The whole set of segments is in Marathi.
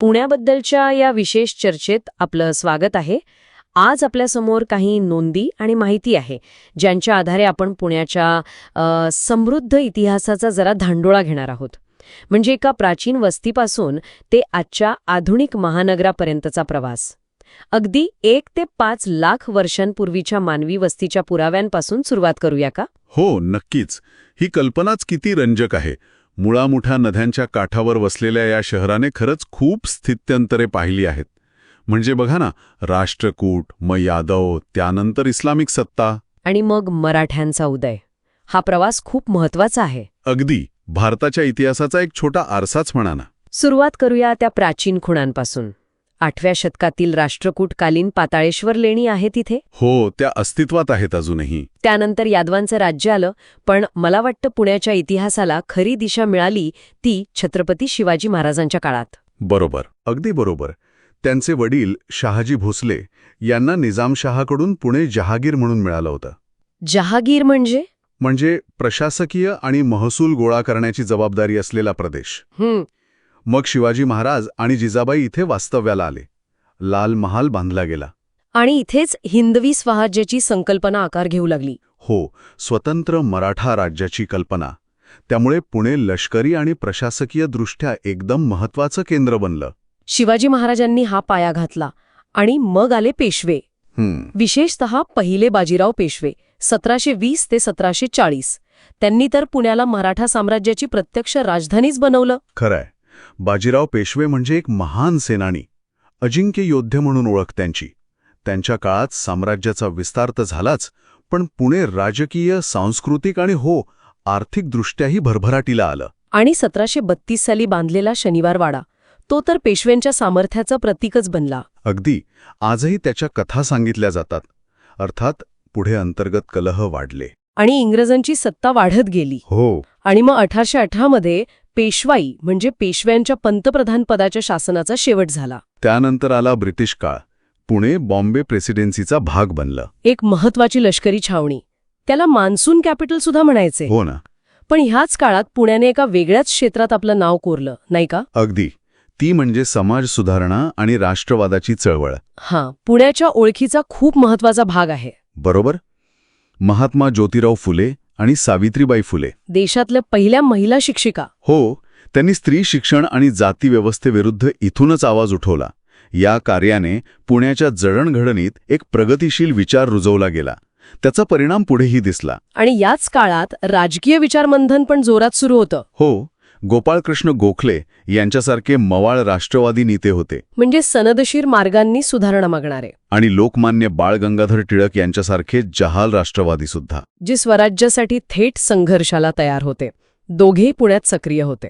पुण्याबद्दलच्या या विशेष चर्चेत आपलं स्वागत आहे. आज आपल्यासमोर काही नोंदी आणि माहिती आहे ज्यांच्या आधारे आपण पुण्याच्या समृद्ध इतिहासाचा जरा धांडोळा घेणार आहोत. म्हणजे एका प्राचीन वस्तीपासून ते आजच्या आधुनिक महानगरापर्यंतचा प्रवास. अगदी एक ते पाच लाख वर्षांपूर्वीच्या मानवी वस्तीच्या पुराव्यांपासून सुरुवात करूया का? हो नक्कीच. ही कल्पनाच किती रंजक आहे. मुळामुठ्या नद्यांच्या काठावर वसलेल्या या शहराने खरंच खूप स्थित्यंतरे पाहिली आहेत. म्हणजे बघा ना राष्ट्रकूट मग यादव त्यानंतर इस्लामिक सत्ता. आणि मग मराठ्यांचा उदय. हा प्रवास खूप महत्त्वाचा आहे. अगदी. भारताच्या इतिहासाचा एक छोटा आरसाच म्हणा ना. सुरुवात करूया त्या प्राचीन खुणांपासून. आठव्या शतकातील राष्ट्रकूटकालीन पाताळेश्वर लेणी आहे तिथे? हो त्या अस्तित्वात आहेत अजूनही. त्यानंतर यादवांचं राज्य आलं पण मला वाटतं पुण्याच्या इतिहासाला खरी दिशा मिळाली ती छत्रपती शिवाजी महाराजांच्या काळात. बरोबर अगदी बरोबर. त्यांचे वडील शहाजी भोसले यांना निजामशहाकडून पुणे जहागीर म्हणून मिळालं होतं. जहागीर म्हणजे? म्हणजे प्रशासकीय आणि महसूल गोळा करण्याची जबाबदारी असलेला प्रदेश. हं, मग शिवाजी महाराज आणि जिजाबाई इथे वास्तव्याला आले. लाल महाल बांधला गेला. आणि इथेच हिंदवी स्वराज्याची संकल्पना आकार घेऊ लागली. हो स्वतंत्र मराठा राज्याची कल्पना. त्यामुळे पुणे लष्करी आणि प्रशासकीय दृष्ट्या एकदम महत्वाचं केंद्र बनलं. शिवाजी महाराजांनी हा पाया घातला आणि मग आले पेशवे. विशेषतः पहिले बाजीराव पेशवे सतराशे वीस ते सतराशे चाळीस. त्यांनी तर पुण्याला मराठा साम्राज्याची प्रत्यक्ष राजधानीच बनवलं. खरंय. बाजीराव पेशवे म्हणजे एक महान सेनानी अजिंक्य योद्धे म्हणून ओळख त्यांची. त्यांच्या काळात साम्राज्याचा विस्तार तर झालाच पण पुणे राजकीय सांस्कृतिक आणि हो आर्थिकदृष्ट्याही भरभराटीला आलं. आणि सतराशे बत्तीस साली बांधलेला शनिवारवाडा तो तर पेशव्यांच्या सामर्थ्याचं प्रतीकच बनला. अगदी आजही त्याच्या कथा सांगितल्या जातात. अर्थात पुढे अंतर्गत कलह वाढले. आणि इंग्रजांची सत्ता वाढत गेली. हो. आणि मग अठराशे अठरामध्ये पेशवाई म्हणजे पेशव्यांच्या पंतप्रधान पदाच्या शासनाचा शेवट झाला. त्यानंतर आला ब्रिटिश काळ. पुणे बॉम्बे प्रेसिडेन्सीचा भाग बनलं. एक महत्वाची लष्करी छावणी. त्याला मान्सून कॅपिटल सुद्धा म्हणायचे. हो ना. पण ह्याच काळात पुण्याने एका वेगळ्याच क्षेत्रात आपलं नाव कोरलं नाही का? अगदी. ती म्हणजे समाज सुधारणा आणि राष्ट्रवादाची चळवळ. हां पुण्याच्या ओळखीचा खूप महत्त्वाचा भाग आहे. बरोबर? महात्मा ज्योतिराव फुले आणि सावित्रीबाई फुले. देशातल्या पहिल्या महिला शिक्षिका. हो त्यांनी स्त्री शिक्षण आणि जातीव्यवस्थेविरुद्ध इथूनच आवाज उठवला. या कार्याने पुण्याच्या जडणघडणीत एक प्रगतिशील विचार रुजवला गेला. त्याचा परिणाम पुढेही दिसला. आणि याच काळात राजकीय विचारमंथन पण जोरात सुरू होतं. हो गोपाळकृष्ण गोखले यांच्यासारखे मवाळ राष्ट्रवादी नेते होते. म्हणजे सनदशीर मार्गांनी सुधारणा मागणारे. आणि लोकमान्य बाळ गंगाधर टिळक यांच्यासारखे जहाल राष्ट्रवादी सुद्धा. जे स्वराज्यासाठी थेट संघर्षाला तयार होते. दोघेही पुण्यात सक्रिय होते.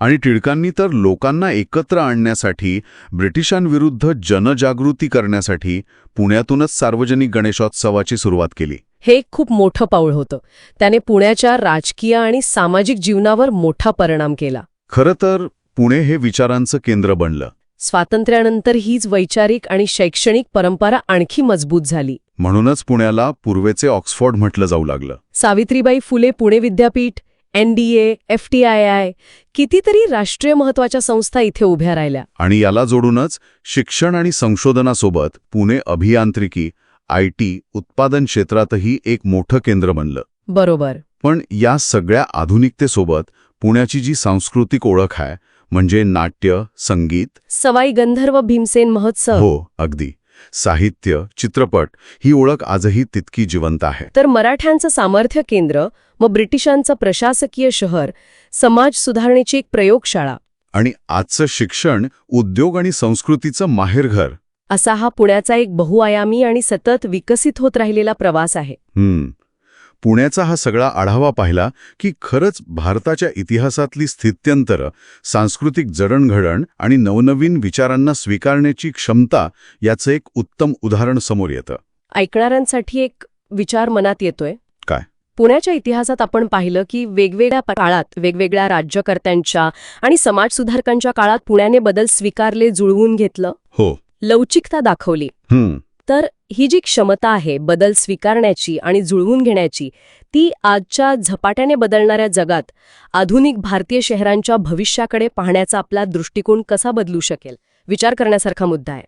आणि टिळकांनी तर लोकांना एकत्र आणण्यासाठी ब्रिटिशांविरुद्ध जनजागृती करण्यासाठी पुण्यातूनच सार्वजनिक गणेशोत्सवाची सुरुवात केली. हे एक खूप मोठं पाऊल होतं. त्याने पुण्याच्या राजकीय आणि सामाजिक जीवनावर मोठा परिणाम केला. खरं तर पुणे हे विचारांचं केंद्र बनलं. स्वातंत्र्यानंतर हीच वैचारिक आणि शैक्षणिक परंपरा आणखी मजबूत झाली. म्हणूनच पुण्याला पूर्वेचे ऑक्सफोर्ड म्हटलं जाऊ लागलं. सावित्रीबाई फुले पुणे विद्यापीठ एनडीए एफटीआयआय कितीतरी राष्ट्रीय महत्त्वाच्या संस्था इथे उभ्या राहिल्या. आणि याला जोडूनच शिक्षण आणि संशोधनासोबत पुणे अभियांत्रिकी आय टी उत्पादन क्षेत्रातही एक मोठं केंद्र बनलं. बरोबर. पण या सगळ्या आधुनिकतेसोबत पुण्याची जी सांस्कृतिक ओळख आहे म्हणजे नाट्य संगीत सवाई गंधर्व भीमसेन महोत्सव. हो अगदी. साहित्य चित्रपट ही ओळख आजही तितकी जिवंत आहे. तर मराठ्यांचं सामर्थ्य केंद्र मग ब्रिटिशांचं प्रशासकीय शहर समाज सुधारणेची एक प्रयोगशाळा. आणि आजचं शिक्षण उद्योग आणि संस्कृतीचं माहेरघर असा हा पुण्याचा एक बहुआयामी आणि सतत विकसित होत राहिलेला प्रवास आहे. हम्म. पुण्याचा हा सगळा आढावा पाहिला की खरंच भारताच्या इतिहासातली स्थित्यंतरं सांस्कृतिक जडणघडण आणि नवनवीन विचारांना स्वीकारण्याची क्षमता याचं एक उत्तम उदाहरण समोर येतं. ऐकणाऱ्यांसाठी एक विचार मनात येतोय. काय? पुण्याच्या इतिहासात आपण पाहिलं की वेगवेगळ्या काळात वेगवेगळ्या राज्यकर्त्यांच्या आणि समाजसुधारकांच्या काळात पुण्याने बदल स्वीकारले जुळवून घेतलं. हो. लवचिकता दाखवली. तर ही जी क्षमता आहे बदल स्वीकारण्याची आणि जुळवून घेण्याची ती आजच्या झपाट्याने बदलणाऱ्या जगात आधुनिक भारतीय शहरांच्या भविष्याकडे पाहण्याचा आपला दृष्टिकोन कसा बदलू शकेल? विचार करण्यासारखा मुद्दा आहे.